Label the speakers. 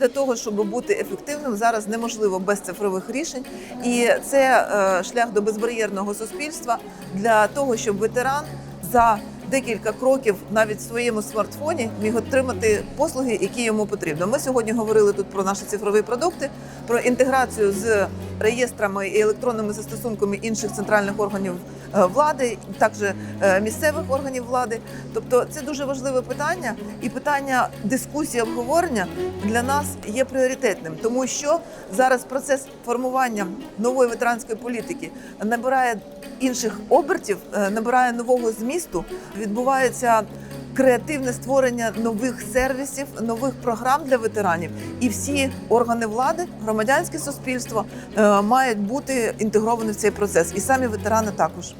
Speaker 1: для того, щоб бути ефективним, зараз неможливо без цифрових рішень, і це е, шлях до безбар'єрного суспільства для того, щоб ветеран за декілька кроків навіть в своєму смартфоні міг отримати послуги, які йому потрібно. Ми сьогодні говорили тут про наші цифрові продукти, про інтеграцію з реєстрами і електронними застосунками інших центральних органів влади, також е, місцевих органів влади. Тобто це дуже важливе питання, і питання дискусії обговорення для нас є пріоритетним, тому що зараз процес формування нової ветеранської політики набирає інших обертів, е, набирає нового змісту. Відбувається креативне створення нових сервісів, нових програм для ветеранів, і всі органи влади, громадянське суспільство е, мають бути інтегровані в цей процес, і самі ветерани також.